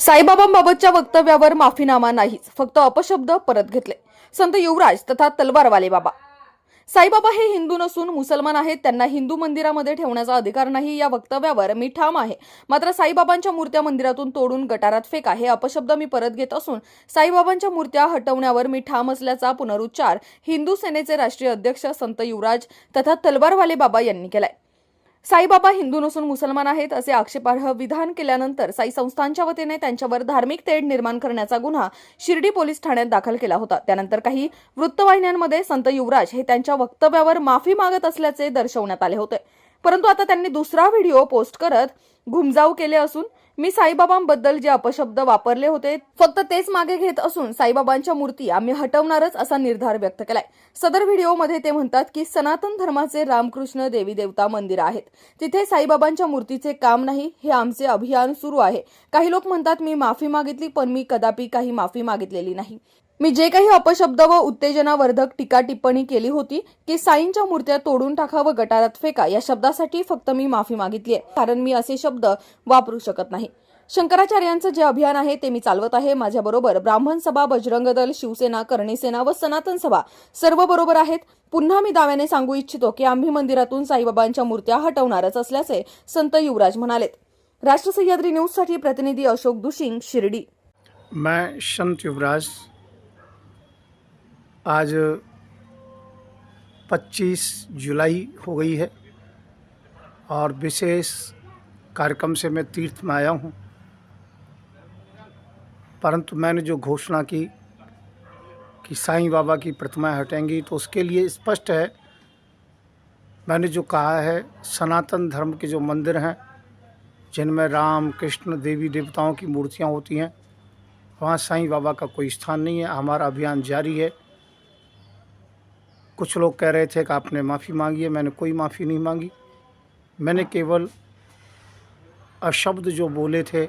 साईबाबांबाबतच्या वक्तव्यावर माफीनामा नाहीच फक्त अपशब्द परत घेतले. संत युवराज तथा तलवारवाले बाबा. साईबाबा हे हिंदू नसून मुसलमान आहेत त्यांना हिंदू मंदिरामध्ये ठेवण्याचा अधिकार नाही या वक्तव्यावर मी ठाम आहे. मात्र साईबाबांच्या मूर्त्या मंदिरातून तोडून गटारात फेका हे अपशब्द मी परत घेत असून साईबाबांच्या मूर्त्या हटवण्यावर मी ठाम असल्याचा पुनरुच्चार हिंदू सेनेचे राष्ट्रीय अध्यक्ष संत युवराज तथा तलवारवाले बाबा यांनी केलाय. साईबाबा हिंदू नसून मुसलमान आहेत असे आक्षेपार्ह विधान केल्यानंतर साई संस्थांच्या वतीने त्यांच्यावर धार्मिक तेढ निर्माण करण्याचा गुन्हा शिर्डी पोलीस ठाण्यात दाखल केला होता. त्यानंतर काही वृत्तवाहिन्यांमध्ये संत युवराज हे त्यांच्या वक्तव्यावर माफी मागत असल्याचे दर्शवण्यात आले होते. परंतु आता त्यांनी दुसरा व्हिडिओ पोस्ट करत घुमजाव केले असून मी साईबाबांबद्दल जे अपशब्द वापरले होते फक्त तेच मागे घेत असून साईबाबांच्या मूर्ती आम्ही हटवणारच असा निर्धार व्यक्त केलाय. सदर व्हिडिओमध्ये ते म्हणतात की सनातन धर्माचे रामकृष्ण देवी देवता मंदिर आहेत. तिथे साईबाबांच्या मूर्तीचे काम नाही हे आमचे अभियान सुरू आहे. काही लोक म्हणतात मी माफी मागितली पण मी कदापि काही माफी मागितलेली नाही. मी जे काही अपशब्द व उत्तेजनावर्धक टीका टिप्पणी केली होती की साईंच्या मूर्त्या तोडून टाका व गटारात फेका या शब्दासाठी फक्त मी माफी मागितली आहे कारण मी असे शब्द वापरू शकत नाही. शंकराचार्यांचं जे अभियान आहे ते मी चालवत आहे. माझ्याबरोबर ब्राह्मण सभा बजरंग दल शिवसेना कर्णीसेना व सनातन सभा सर्व बरोबर आहेत. पुन्हा मी दाव्याने सांगू इच्छितो की आम्ही मंदिरातून साईबाबांच्या मूर्त्या हटवणारच असल्याचे संत युवराज म्हणालेत. राष्ट्र सह्याद्री न्यूजसाठी प्रतिनिधी अशोक दुशिंग शिर्डी. मैं संत युवराज आज 25 जुलाई हो गई है और विशेष कार्यक्रम से मैं तीर्थ में आया हूँ। परंतु मैंने जो घोषणा की कि साईं बाबा की प्रतिमाएँ हटेंगी तो उसके लिए स्पष्ट है। मैंने जो कहा है, सनातन धर्म के जो मंदिर हैं, जिनमें राम, कृष्ण, देवी देवताओं की मूर्तियाँ होती हैं, वहाँ साईं बाबा का कोई स्थान नहीं है। हमारा अभियान जारी है। कुछ लोग कह रहे थे कि आपने माफ़ी मांगी है, मैंने कोई माफ़ी नहीं मांगी। मैंने केवल अशब्द जो बोले थे,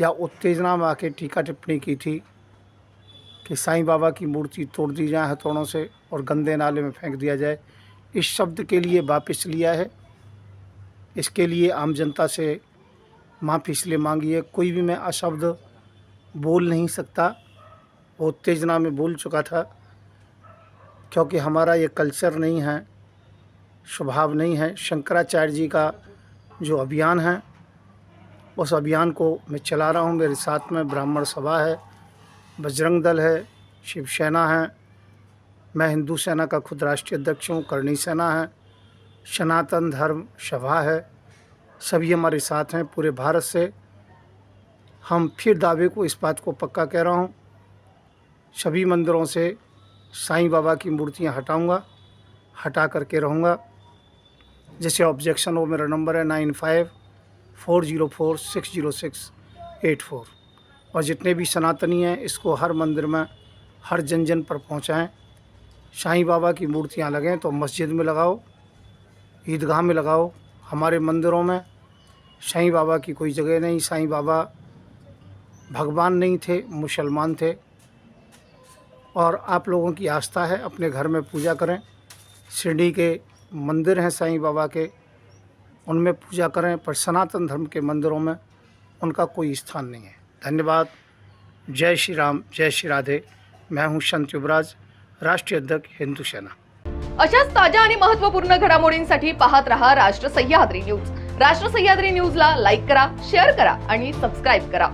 या उत्तेजना में आके टीका टिप्पणी की थी कि साईं बाबा की मूर्ति तोड़ दी जाए हथौड़ों से और गंदे नाले में फेंक दिया जाए, इस शब्द के लिए वापस लिया है। इसके लिए आम जनता से माफ़ी इसलिए मांगी है, कोई भी मैं अशब्द बोल नहीं सकता। वो उत्तेजना में बोल चुका था। क्योंकि हमारा ये कल्चर नहीं है, स्वभाव नहीं है, शंकराचार्य जी का जो अभियान है, उस अभियान को मैं चला रहा हूँ। मेरे साथ में ब्राह्मण सभा है, बजरंग दल है शिवसेना है, मैं हिंदू सेना का खुद राष्ट्रीय अध्यक्ष हूँ, करणी सेना है, सनातन धर्म सभा है, सभी हमारे साथ हैं पूरे भारत से। हम फिर दावे को इस बात को पक्का कह रहा हूँ, सभी मंदिरों से साईं बाबा की मूर्तियाँ हटाऊँगा, हटा करके रहूँगा। जैसे ऑब्जेक्शन हो, मेरा नंबर है nine five four zero four six zero six eight four. और जितने भी सनातनी हैं, इसको हर मंदिर में, हर जन जन पर पहुँचाएँ। साईं बाबा की मूर्तियाँ लगें तो मस्जिद में लगाओ, ईदगाह में लगाओ, हमारे मंदिरों में। साईं बाबा की कोई जगह नहीं, साईं बाबा भगवान नहीं थे, मुसलमान थे। और आप लोगों की आस्था है अपने घर में पूजा करें। शिरडी के मंदिर हैं साईं बाबा के उनमें पूजा करें पर सनातन धर्म के मंदिरों में उनका कोई स्थान नहीं है। धन्यवाद। जय श्री राम जय श्री राधे। मैं हूँ संत युवराज राष्ट्रीय अध्यक्ष हिंदू सेना। अशाच ताज्या आणि महत्त्वपूर्ण घडामोडींसाठी पाहत रहा राष्ट्र सह्याद्री न्यूज. राष्ट्र सह्याद्री न्यूजला लाईक करा शेअर करा आणि सबस्क्राईब करा.